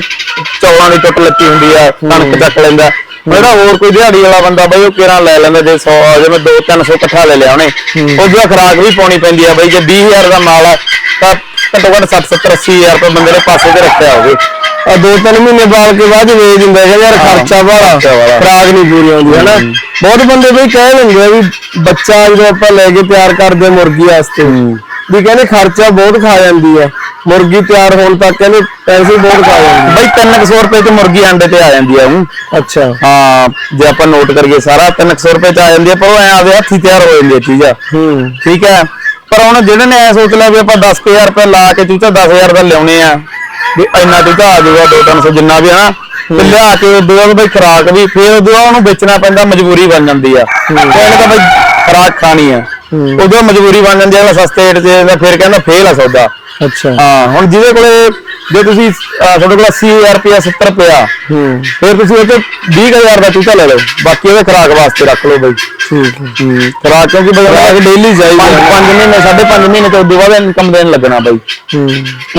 ਚੌਲਾਂ ਦੀ ਟੁੱਟ ਲੱਤੀ ਹੁੰਦੀ ਆ ਕਣਕ ਚੱਕ ਲੈਂਦਾ। ਜਿਹੜਾ ਹੋਰ ਕੋਈ ਦਿਹਾੜੀ ਵਾਲਾ ਬੰਦਾ ਬਈ ਉਹ ਕਿਰਾਂ ਲੈ ਲੈਂਦਾ ਜੇ 100 ਜਿਵੇਂ 2 300 ਇਕੱਠਾ ਲੈ ਲਿਆ ਉਹਨੇ। ਉਹਦੀ ਖਰਾਕ ਵੀ ਪਾਉਣੀ ਪੈਂਦੀ ਆ ਬਈ ਜੇ 20000 ਦਾ ਮਾਲ ਆ ਤਾਂ ਘੱਟੋ ਘੱਟ 60 70 80000 ਰੁਪਏ ਬੰਦੇ ਨੇ ਪਾਸੇ ਤੇ ਰੱਖਿਆ ਹੋਵੇ। ਆ ਦੋ ਤਿੰਨ ਮਹੀਨੇ ਬਾਅਦ ਕੇ ਬਾਅਦ ਹੀ ਵੇਚ ਦਿੰਦਾ ਹੈ ਯਾਰ ਖਰਚਾ ਵਾਲਾ ਖਰਚਾ ਵਾਲਾ। ਖਰਾਕ ਨਹੀਂ ਪੂਰੀ ਆਉਂਦੀ ਹਨਾ? ਬਹੁਤ ਬੰਦੇ ਬਈ ਕਹਿ ਲੈਂਦੇ ਆ ਵੀ ਬੱਚਾ ਜਦੋਂ ਆਪਾਂ ਲੈ ਕੇ ਤਿਆਰ ਕਰਦੇ ਆ ਮੁਰਗੀ ਵਾਸਤੇ ਵੀ ਕਹਿੰਦੇ ਖਰਚਾ ਬਹੁਤ ਖਾ ਜਾਂਦੀ ਆ। ਮੁਰਗੀ ਤਿਆਰ ਹੋਣ ਤੱਕ ਕਹਿੰਦੇ ਪੈਸੇ ਬਹੁਤ ਖਾ ਜਾਂਦੀ ਬਈ 300 ਰੁਪਏ ਚ ਮੁਰਗੀ ਅੰਡੇ ਤੇ ਆ ਜਾਂਦੀ ਆ ਉਹ ਅੱਛਾ। ਹਾਂ ਜੇ ਆਪਾਂ ਨੋਟ ਕਰੀਏ ਸਾਰਾ 300 ਰੁਪਏ ਚ ਆ ਜਾਂਦੀ ਆ ਪਰ ਉਹ ਐ ਆਪਦੇ ਹੱਥੀ ਤਿਆਰ ਹੋ ਜਾਂਦੀ ਆ ਚੀਜ਼। ਆ ਹੂੰ। ਠੀਕ ਹੈ? ਪਰ ਹੁਣ ਜਿਹੜੇ ਨੇ ਐ ਸੋਚ ਲਿਆ ਵੀ ਆਪਾਂ 10000 ਰੁਪਏ ਲਾ ਕੇ ਚੂਚਾ 10000 ਦਾ ਲਿਆਉਣੇ ਆ। ਵੀ ਇੰਨਾ ਚੂਚਾ ਆ ਜਾਊਗਾ 2-300 ਜਿੰਨਾ ਵੀ ਹਨਾ ਤੇ ਲਿਆ ਕੇ ਬਾਅਦ ਬਈ ਖਰਾਕ ਵੀ ਫੇਰ ਬਾਅਦ ਉਹਨੂੰ ਵੇਚਣਾ ਪੈਂਦਾ ਮਜਬੂਰੀ ਬਣ ਜਾਂਦੀ ਆ। ਕਹਿੰਦੇ ਤਾਂ ਬਈ ਖਰਾਕ ਖਾਣੀ ਆ। ਉਦੋਂ ਮਜਬੂਰੀ ਬਣ ਜਾਂਦੀ ਆ ਸਸਤੇ ਰੇਟ ਜਾਂਦਾ ਫਿਰ ਕਹਿੰਦਾ ਫੇਲ ਆ ਸੌਦਾ। ਅੱਛਾ। ਹਾਂ ਹੁਣ ਜਿਹਦੇ ਕੋਲੇ ਜੇ ਤੁਸੀਂ ਅਹ, ਤੁਹਾਡੇ ਕੋਲ 80000 ਰੁਪਇਆ 70 ਰੁਪਇਆ ਹੂੰ। ਫਿਰ ਤੁਸੀਂ ਉਹ ਤੇ 20000 ਦਾ ਟੀਕਾ ਲੈ ਲਓ। ਬਾਕੀ ਉਹਦੇ ਖਰਾਕ ਵਾਸਤੇ ਰੱਖ ਲਓ ਬਈ। ਠੀਕ ਹੈ। ਖਰਾਕ ਕਿਉਂਕਿ ਖੁਰਾਕ daily ਚਾਹੀਦੀ ਹੈ। 5 ਮਹੀਨੇ 5.5 ਮਹੀਨੇ ਤੋਂ ਉਦੋਂ ਬਾਅਦ ਇਨਕਮ ਦੇਣ ਲੱਗਣਾ ਬਈ। ਹੂੰ।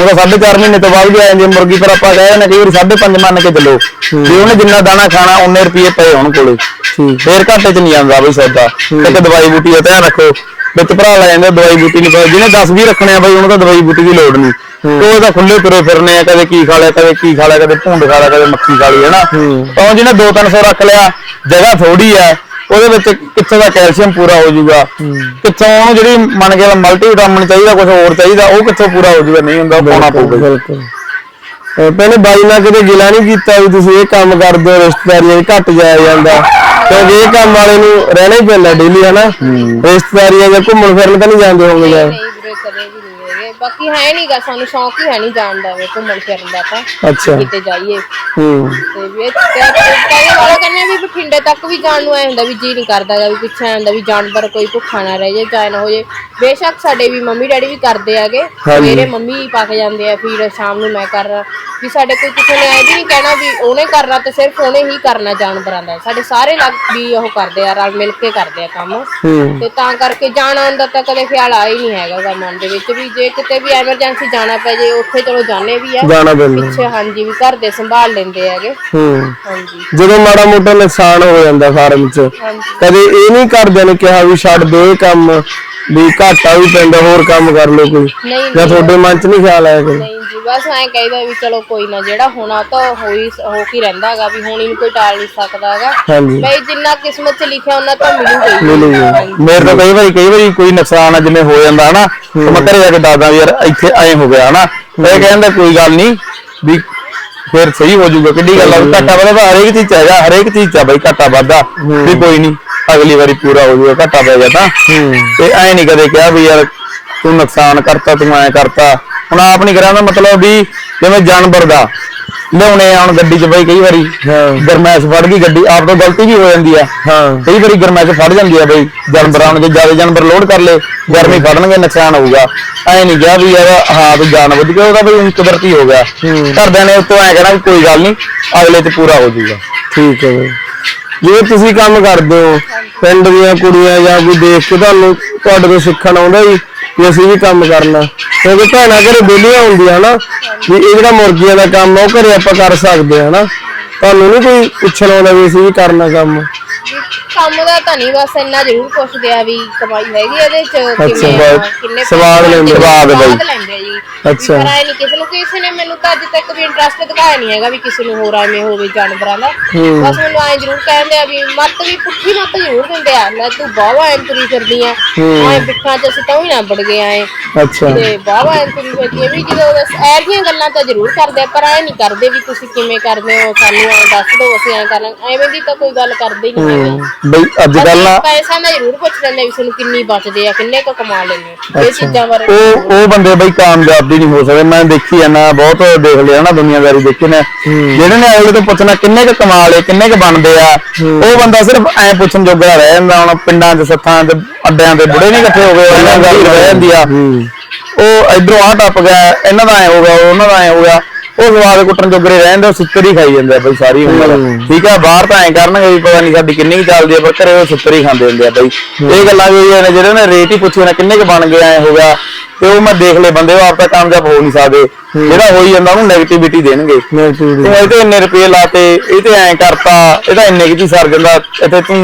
ਉਹਦਾ 4.5 ਮਹੀਨੇ ਤੋਂ ਬਾਅਦ ਵੀ ਆ ਜਾਂਦੀ ਹੈ ਮੁਰਗੀ ਪਰ ਆਪਾਂ ਕਹਿੰਦੇ ਨੇ ਕਈ ਵਾਰੀ 5.5 ਮੰਨ ਕੇ ਚੱਲੋ। ਜੇ ਉਹਨੇ ਜਿੰਨਾ ਦਾਣਾ ਖਾਣਾ ਉਹਨੇ ਰੁਪਏ ਪਏ ਹੋਣ ਕੋਲੇ। ਠੀਕ। ਫੇਰ ਘਾਟੇ ਚ ਨਹੀਂ ਜਾਂਦਾ ਬਈ ਸੌਦਾ। ਇੱਕ ਦਵਾਈ ਬੂਟੀ ਦਾ ਧਿਆਨ ਰੱਖੋ। ਵਿੱਚ ਭਰਾ ਲੈ ਜਾਂਦੇ ਦਵਾਈ ਬੂਟੀ ਨਹੀਂ ਪਤਾ ਜਿਹਨੇ 10 20 ਰੱਖਣੇ ਆ ਬਈ ਉਹਨੂੰ ਤਾਂ ਦਵਾਈ ਬੂਟੀ ਦੀ ਲੋੜ ਨਹੀਂ। ਤੇ ਉਹ ਤਾਂ ਖੁੱਲੇ ਤੁਰੇ ਫਿਰਨੇ ਆ ਕਦੇ ਕੀ ਖਾ ਲਿਆ ਕਦੇ ਕੀ ਖਾ ਲਿਆ ਕਦੇ ਭੁੰਡ ਖਾ ਲਿਆ ਕਦੇ ਮੱਖੀ ਖਾ ਲਈ ਹੈ। ਨਾ ਤਾਂ ਜਿਹਨੇ 2-300 ਰੱਖ ਲਿਆ ਜਗ੍ਹਾ ਥੋੜੀ ਆ ਉਹਦੇ ਵਿੱਚ ਕਿੱਥੋਂ ਦਾ ਕੈਲਸ਼ੀਅਮ ਪੂਰਾ ਹੋ ਜਾਊਗਾ? ਕਿੱਥੋਂ ਉਹਨੂੰ ਜਿਹੜੀ ਮੰਨ ਕੇ ਮਲਟੀ ਵਿਟਾਮਿਨ ਚਾਹੀਦਾ ਕੁਝ ਹੋਰ ਚਾਹੀਦਾ ਉਹ ਕਿੱਥੋਂ ਪੂਰਾ ਹੋ ਜਾਊਗਾ ਨਹੀਂ ਹੁੰਦਾ ਉਹ ਪਾਉਣਾ ਪਊਗਾ ਪਹਿਲੇ ਬਾਈ ਨਾਲ ਕਦੇ ਗਿਲਾ ਨਹੀਂ ਕੀਤਾ ਵੀ ਤੁਸੀਂ ਇਹ ਕੰਮ ਕਰਦੇ ਹੋ ਰਿਸ਼ਤੇਦਾਰੀਆਂ ਘੱਟ ਜਾਇਆ ਜਾਂਦਾ। ਕਿਉਂਕਿ ਇਹ ਕੰਮ ਵਾਲੇ ਨੂੰ ਰਹਿਣਾ ਹੀ ਪੈਂਦਾ ਡੇਲੀ ਹਨਾ? ਰਿਸ਼ਤੇਦਾਰੀਆਂ ਜਾਂ ਘੁੰਮਣ ਫਿਰਨ ਤਾਂ ਨਹੀਂ ਜਾਂਦੇ ਹੋਗੇ ਜਾਂ ਨਹੀਂ ਵੀਰੇ ਕਦੇ ਵੀ ਨਹੀਂ ਹੈਗੇ ਬਾਕੀ ਹੈ ਨਹੀਂਗਾ ਸਾਨੂੰ ਸ਼ੌਂਕ ਹੀ ਹੈ ਨਹੀਂ ਜਾਣ ਦਾ ਵੀ ਘੁੰਮਣ ਫਿਰਨ ਦਾ ਤਾਂ। ਅੱਛਾ। ਕਿਤੇ ਜਾਈਏ। ਹੂੰ। ਤੇ ਵੀ ਇਹ ਕਹਿੰਦੇ ਵਾਲਾ ਕਹਿੰਦੇ ਆ ਵੀ ਬਠਿੰਡੇ ਤੱਕ ਵੀ ਜਾਣ ਨੂੰ ਐ ਹੁੰਦਾ ਵੀ ਜੀ ਨਹੀਂ ਕਰਦਾਗਾ ਵੀ ਪਿੱਛੇ ਆਉਂਦਾ ਵੀ ਜਾਨਵਰ ਕੋਈ ਭੁੱਖਾ ਨਾ ਰਹਿ ਜਾਏ ਚਾਹੇ ਨਾ ਹੋ ਜਾਏ ਬੇਸ਼ੱਕ ਸਾਡੇ ਵੀ ਮੰਮੀ ਡੈਡੀ ਵੀ ਕਰਦੇ ਆਗੇ। ਹਾਂਜੀ। ਮੇਰੇ ਮੰਮੀ ਪਾ ਕੇ ਜਾਂਦੇ ਆ ਫਿਰ ਸ਼ਾਮ ਨੂੰ ਮੈਂ ਕਰ ਵੀ ਸਾਡੇ ਕੋਈ ਕਿਸੇ ਨੇ ਐ ਵੀ ਨਹੀਂ ਕਹਿਣਾ ਵੀ ਉਹਨੇ ਕਰਨਾ ਤੇ ਸਿਰਫ ਉਹਨੇ ਹੀ ਕਰਨਾ ਜਾਨਵਰਾਂ ਦਾ। ਸਾਡੇ ਸਾਰੇ ਲੱਗ ਵੀ ਉਹ ਕਰਦੇ ਆ ਰਲ ਮਿਲ ਕੇ ਕਰਦੇ ਆ ਕੰਮ। ਹੂੰ। ਤੇ ਤਾਂ ਕਰਕੇ ਜਾਣ ਆਉਣ ਦਾ ਤਾਂ ਕਦੇ ਖਿਆਲ ਆ ਹੀ ਨਹੀਂ ਹੈਗਾ ਗਾ ਮਨ ਦੇ ਵਿੱਚ ਵੀ ਜੇ ਕਿਤੇ ਵੀ ਐਮਰਜੈਂਸੀ ਜਾਣਾ ਪੈ ਜੇ ਉੱਥੇ ਚਲੋ ਜਾਣੇ ਵੀ ਆ। ਜਾਣਾ ਪੈਂਦਾ। ਪਿੱਛੇ ਹਾਂਜੀ ਵੀ ਘਰ ਦੇ ਸੰਭਾਲ ਲੈਂਦੇ ਹੈਗੇ। ਹੂੰ। ਹਾਂਜੀ। ਜਦੋਂ ਮਾੜਾ ਮੋਟਾ ਨੁਕਸਾਨ ਹੋ ਜਾਂਦਾ ਫਾਰਮ 'ਚ ਹਾਂਜੀ। ਕਦੇ ਇਹ ਨਹੀਂ ਕਰਦਿਆਂ ਨੇ ਕਿਹਾ ਵੀ ਛੱਡ ਦੇ ਇਹ ਕੰਮ ਵੀ ਘਾਟਾ ਵੀ ਪੈਂਦਾ ਹੋਰ ਕੰਮ ਕਰ ਲਓ ਕੋਈ। ਨਹੀਂ ਜਾਂ ਤੁਹਾਡੇ ਮਨ 'ਚ ਨਹੀਂ ਖਿਆਲ ਆਇਆ ਕੋਈ? ਨਹੀਂ ਬਸ ਐਂ ਕਹੀਦਾ ਵੀ ਚਲੋ ਕੋਈ ਨਾ ਜਿਹੜਾ ਹੋਣਾ ਤਾਂ ਹੋ ਹੀ ਹੋ ਕੀ ਰਹਿੰਦਾ ਹੈਗਾ ਵੀ ਹੁਣ ਇਹਨੂੰ ਕੋਈ ਟਾਲ ਨਹੀਂ ਸਕਦਾ ਹੈਗਾ। ਹਾਂਜੀ। ਬਈ ਜਿੰਨਾ ਕਿਸਮਤ 'ਚ ਲਿਖਿਆ ਉਹਨਾਂ ਤਾਂ ਮਿਲੂਗਾ ਹੀ। ਮੇਰੇ ਤੋਂ ਕਈ ਵਾਰੀ ਕਈ ਵਾਰੀ ਕੋਈ ਨੁਕਸਾਨ ਆ ਜਿਵੇਂ ਹੋ ਜਾਂਦਾ ਹਨਾ ਤੇ ਮੈਂ ਘਰੇ ਜਾ ਕੇ ਦੱਸਦਾ ਵੀ ਯਾਰ ਇੱਥੇ ਐ ਹੋ ਗਿਆ ਹਨਾ। ਇਹ ਕਹਿੰਦਾ ਕੋਈ ਗੱਲ ਨਹੀਂ ਵੀ ਫਿਰ ਸਹੀ ਹੋ ਜਾਊਗਾ। ਕਿੱਡੀ ਗੱਲ ਆ ਵੀ ਘਾਟਾ ਤਾਂ ਹਰੇਕ ਚੀਜ਼ ਚ ਹੈਗਾ ਹਰੇਕ ਚੀਜ਼ ਚ ਆ ਬਈ ਘਾਟਾ ਵਾਧਾ। ਵੀ ਕੋਈ ਨਹੀਂ ਅਗਲੀ ਵਾਰੀ ਪੂਰਾ ਹੋ ਜਾਊਗਾ ਘਾਟਾ ਪੈ ਗਿਆ ਤਾਂ। ਤੇ ਐ ਨਹੀਂ ਕਦੇ ਕਿਹਾ ਵੀ ਯਾਰ ਤੂੰ ਨੁਕਸਾਨ ਕਰਤਾ ਤੂੰ ਐ ਕਰਤਾ। ਹੁਣ ਆਪ ਨਹੀਂ ਕਰਾਂ ਦਾ ਮਤਲਬ ਵੀ ਜਿਵੇਂ ਜਾਨਵਰ ਦਾ ਲਿਆਉਣੇ ਆ ਹੁਣ ਗੱਡੀ 'ਚ ਬਈ ਕਈ ਵਾਰੀ ਗਰਮੈਸ਼ ਫੜ ਗਈ ਗੱਡੀ ਆਪ ਤੋਂ ਗਲਤੀ ਵੀ ਹੋ ਜਾਂਦੀ ਆ। ਹਾਂ। ਕਈ ਵਾਰੀ ਗਰਮੈਸ਼ ਫੜ ਜਾਂਦੀ ਆ ਬਈ ਜਾਨਵਰਾਂ ਨੂੰ ਜੇ ਜ਼ਿਆਦਾ ਜਾਨਵਰ ਲੋਡ ਕਰ ਲੇ ਗਰਮੀ ਫੜਨਗੇ ਨੁਕਸਾਨ ਹੋਊਗਾ। ਐ ਨਹੀਂ ਕਿਹਾ ਵੀ ਯਾਰ ਹਾਂ ਵੀ ਜਾਨ ਬੁੱਝ ਗਿਆ ਉਹਦਾ ਬਈ ਕੁਦਰਤੀ ਹੋ ਗਿਆ। ਘਰਦਿਆਂ ਨੇ ਉੱਤੋਂ ਐ ਕਹਿਣਾ ਵੀ ਕੋਈ ਗੱਲ ਨਹੀਂ ਅਗਲੇ ਤੇ ਪੂਰਾ ਹੋ ਜਾਊਗਾ। ਠੀਕ ਹੈ ਬਈ। ਜਿਵੇਂ ਤੁਸੀਂ ਕੰਮ ਕਰਦੇ ਹੋ ਪਿੰਡ ਦੀਆਂ ਕੁੜੀਆਂ ਜਾਂ ਕੋਈ ਦੇਖ ਕੇ ਤੁਹਾਨੂੰ ਤੁਹਾਡੇ ਤੋਂ ਸਿੱਖਣ ਆਉਂਦਾ ਜੀ ਵੀ ਅਸੀਂ ਵੀ ਕੰਮ ਕਰਨਾ। ਕਿਉਂਕਿ ਭੈਣਾਂ ਘਰੇ ਵਿਹਲੀਆਂ ਹੁੰਦੀਆਂ ਹਨਾ ਵੀ ਇਹ ਜਿਹੜਾ ਮੁਰਗੀਆਂ ਦਾ ਕੰਮ ਆ, ਉਹ ਘਰੇ ਆਪਾਂ ਕਰ ਸਕਦੇ ਹਾਂ ਹਨਾ ਤੁਹਾਨੂੰ ਨਹੀਂ ਕੋਈ ਪੁੱਛਣ ਆਉਂਦਾ ਵੀ ਅਸੀਂ ਵੀ ਕਰਨਾ ਕੰਮ। ਕੰਮ ਦਾ ਤਾਂ ਨਹੀਂ ਬਸ ਇੰਨਾ ਜ਼ਰੂਰ ਪੁੱਛਦੇ ਆ ਵੀ ਕਮਾਈ ਹੈਗੀ ਇਹਦੇ ਚ ਕਿਵੇਂ ਆ, ਬਹੁਤ ਕਿੰਨੇ ਸਵਾਦ ਪੈਸੇ ਲੈਂਦੇ, ਸਵਾਦ ਬਈ। ਸਵਾਦ ਲੈਂਦੇ ਆ ਜੀ। ਅੱਛਾ। ਐ ਨਹੀਂ ਕਿਸੇ ਨੂੰ ਕਿਸੇ ਨੇ ਮੈਨੂੰ ਤਾਂ ਅੱਜ ਤੱਕ ਵੀ ਇੰਟਰਸਟ ਦਿਖਾਇਆ ਨਹੀਂ ਹੈਗਾ ਵੀ ਕਿਸੇ ਨੂੰ ਹੋਰ ਐਵੇਂ ਹੋਵੇ ਜਾਨਵਰਾਂ ਦਾ। ਹੂੰ। ਬਸ ਮੈਨੂੰ ਐ ਜ਼ਰੂਰ ਕਹਿੰਦੇ ਆ ਵੀ ਮੱਤ ਵੀ ਪੁੱਠੀ ਮੱਤ ਜ਼ਰੂਰ ਦਿੰਦੇ ਆ। ਲੈ ਤੂੰ ਬਾਵਾ ਐਂ ਤੁਰੀ ਫਿਰਦੀ ਆ। ਐਂ ਪਿੱਠਾਂ ਚ ਅਸੀਂ ਤਾਂ ਵੀ ਨਾ ਵੜ ਗਏ ਐ ਅੱਛਾ। ਤੇ ਬਾਵਾ ਐਂ ਤੁਰੀ ਫਿਰਦੀ ਆ। ਵੀ ਜਦੋਂ ਐ ਜੀਆਂ ਗੱਲਾਂ ਤਾਂ ਜ਼ਰੂਰ ਕਰਦੇ ਆ ਪਰ ਐ ਨਹੀਂ ਕਰਦੇ ਵੀ ਤੁਸੀਂ ਕਿਵੇਂ ਕਰਦੇ ਹੋ ਸਾਨੂੰ ਐਂ ਦੱਸ ਦਿਓ ਅਸੀਂ ਐਂ ਕਰ ਲਾਂਗੇ ਐਵੇਂ ਦੀ ਤਾਂ ਕੋਈ ਗੱਲ ਕਰਦੇ ਹੀ ਨਹੀਂ ਹੈਗੇ। ਬਈ ਅੱਜ ਕੱਲ ਨਾ ਪੈਸਾ ਮੈਂ ਜ਼ਰੂਰ ਪੁੱਛ ਲੈਂਦੇ ਵੀ ਤੁਹਾਨੂੰ ਕਿੰਨੀ ਬਚਦੇ ਆ ਕਿੰਨੇ ਕੁ ਕਮਾ ਲੈਂਦੇ ਹੋ। ਇਹ ਚੀਜ਼ਾਂ ਬਾਰੇ ਉਹ ਉਹ ਬੰਦੇ ਬਈ ਕਾਮਯਾਬ ਵੀ ਨਹੀਂ ਹੋ ਸਕਦੇ। ਮੈਂ ਦੇਖੀ ਜਾਂਦਾ ਬਹੁਤ ਦੇਖ ਲਿਆ ਨਾ ਦੁਨੀਆਦਾਰੀ ਦੇਖੀ ਨੇ ਜਿਹੜੇ ਨੇ ਅਗਲੇ ਤੋਂ ਪੁੱਛਣਾ ਕਿੰਨੇ ਕੁ ਕਮਾ ਲਏ ਕਿੰਨੇ ਕੁ ਬਣਦੇ ਆ ਉਹ ਬੰਦਾ ਸਿਰਫ ਐ ਪੁੱਛਣ ਜੋਗਾ ਰਹਿ ਜਾਂਦਾ ਹੁਣ ਪਿੰਡਾਂ 'ਚ ਸੱਥਾਂ 'ਚ ਅੱਡਿਆਂ ਤੇ ਬੁੜੇ ਨਹੀਂ ਇਕੱਠੇ ਹੋ ਗਏ ਉਹਨਾਂ ਦੀ ਰਹਿ ਜਾਂਦੀ ਆ। ਉਹ ਇਧਰੋਂ ਆ ਟੱਪ ਗਿਆ ਇਹਨਾਂ ਦਾ ਐ ਹੋ ਗਿਆ ਉਹਨਾਂ ਦਾ ਐ ਹੋ ਗਿਆ। ਉਹ ਸਵਾਦ ਕੁੱਟਣ ਜੋਗਰੇ ਰਹਿ ਜਾਂਦੇ ਉਹ ਸਿੱਤਰ ਹੀ ਖਾਈ ਜਾਂਦੇ ਆ ਬਈ ਸਾਰੀ ਉਮਰ। ਠੀਕ ਆ ਬਾਹਰ ਤਾਂ ਐ ਕਰਨਗੇ ਵੀ ਪਤਾ ਨਹੀਂ ਸਾਡੀ ਕਿੰਨੀ ਚੱਲਦੀ ਆ ਪਰ ਘਰੇ ਉਹ ਸਿੱਤਰ ਹੀ ਖਾਂਦੇ ਹੁੰਦੇ ਆ ਬਈ। ਇਹ ਗੱਲਾਂ ਵੀ ਨੇ ਜਿਹੜੇ ਨੇ ਰੇਟ ਹੀ ਪੁੱਛੇ ਨਾ ਕਿੰਨੇ ਕੁ ਬਣ ਗਏ ਐ ਹੋ ਗਿਆ। ਤੇ ਉਹ ਮੈਂ ਦੇਖ ਲਏ ਬੰਦੇ ਉਹ ਆਪ ਤਾਂ ਕਾਮਯਾਬ ਹੋ ਨਹੀਂ ਸਕਦੇ। ਜਿਹੜਾ ਹੋਈ ਜਾਂਦਾ ਉਹਨੂੰ 네ਗੇਟਿਵਿਟੀ ਦੇਣਗੇ ਤੂੰ ਇਹ ਤੇ ਇੰਨੇ ਰੁਪਏ ਲਾਤੇ ਇਹ ਤੇ ਐਂ ਕਰਤਾ ਇਹਦਾ ਇੰਨੇ ਕੀ ਸਰ ਜਾਂਦਾ ਇੱਥੇ ਤੂੰ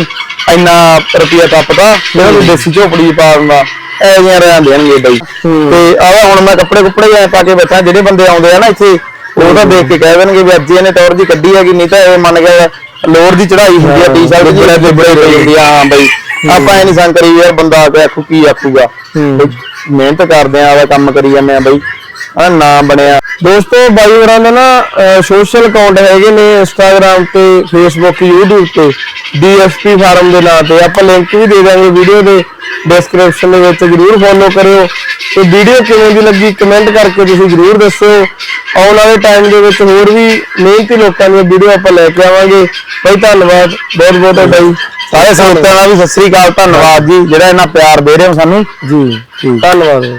ਇੰਨਾ ਰੁਪਿਆ ਟੱਪਦਾ ਤੇ ਉਹਨੂੰ ਦੇਸੀ ਝੋਪੜੀ ਪਾ ਦਿੰਦਾ ਐ ਜਿਹੀਆਂ ਰਹਿਣ ਦੇਣਗੇ ਬਈ। ਤੇ ਆਹ ਹੁਣ ਮੈਂ ਕੱਪੜੇ ਕੁੱਪੜੇ ਐ ਪਾ ਕੇ ਬੈਠਾ ਜਿਹੜੇ ਬੰਦੇ ਆਉਂਦੇ ਆ ਨਾ ਇੱਥੇ ਉਹ ਤਾਂ ਦੇਖ ਕੇ ਕਹਿ ਦੇਣਗੇ ਵੀ ਅੱਜ ਇਹਨੇ ਟੌਰ ਦੀ ਕੱਢੀ ਹੈਗੀ ਨਹੀਂ ਤਾਂ ਇਹ ਮੰਨ ਗਿਆ ਲੋਰ ਦੀ ਚੜਾਈ ਹੁੰਦੀ ਆ ਟੀ-ਸ਼ਰਟ ਦੀ ਬੜੇ ਬੜੇ ਹੁੰਦੀ ਆ ਹਾਂ ਬਈ ਆਪਾਂ ਐ ਨਹੀਂ ਸੰਗ ਕਰੀ ਯਾਰ ਬੰਦਾ ਆ ਕੇ ਆਖੂ ਕੀ ਆਖੂਗਾ। ਮਿਹਨਤ ਕਰਦੇ ਆ ਆਵਾ ਕੰਮ ਕਰੀ ਜਾਂਦੇ ਆ ਬਈ। ਆ ਨਾ ਬਣਿਆ। ਦੋਸਤੋ ਬਾਈ ਹੋਰਾਂ ਦੇ ਨਾ ਸੋਸ਼ਲ ਅਕਾਊਂਟ ਹੈਗੇ ਨੇ ਇੰਸਟਾਗ੍ਰam ਤੇ ਫੇਸਬੁੱਕ YouTube ਤੇ DSP ਫਾਰਮ ਦੇ ਨਾਂ ਤੇ। ਆਪਾਂ ਲਿੰਕ ਵੀ ਦੇ ਦਾਂਗੇ ਵੀਡੀਓ ਦੇ ਡਿਸਕ੍ਰਿਪਸ਼ਨ ਦੇ ਵਿੱਚ ਜਰੂਰ ਫੋਲੋ ਕਰਿਓ। ਤੇ ਵੀਡੀਓ ਕਿਵੇਂ ਦੀ ਲੱਗੀ ਕਮੈਂਟ ਕਰਕੇ ਤੁਸੀਂ ਜਰੂਰ ਦੱਸਿਓ ਆਉਣ ਵਾਲੇ ਟਾਈਮ ਦੇ ਵਿੱਚ ਹੋਰ ਵੀ ਮਿਹਨਤੀ ਲੋਕਾਂ ਦੀਆਂ ਵੀਡੀਓ ਆਪਾਂ ਲੈ ਕੇ ਆਵਾਂਗੇ। ਬਾਈ ਧੰਨਵਾਦ। ਬਹੁਤ ਬਹੁਤ ਤੁਹਾਡਾ ਜੀ ਸਾਰੇ ਸਰੋਤਿਆਂ ਦਾ ਵੀ ਸਤਿ ਸ੍ਰੀ ਅਕਾਲ ਧੰਨਵਾਦ ਜੀ। ਜਿਹੜਾ ਇੰਨਾ ਪਿਆਰ ਦੇ ਰਹੇ ਹੋ ਸਾਨੂੰ। ਜੀ। ਧੰਨਵਾਦ।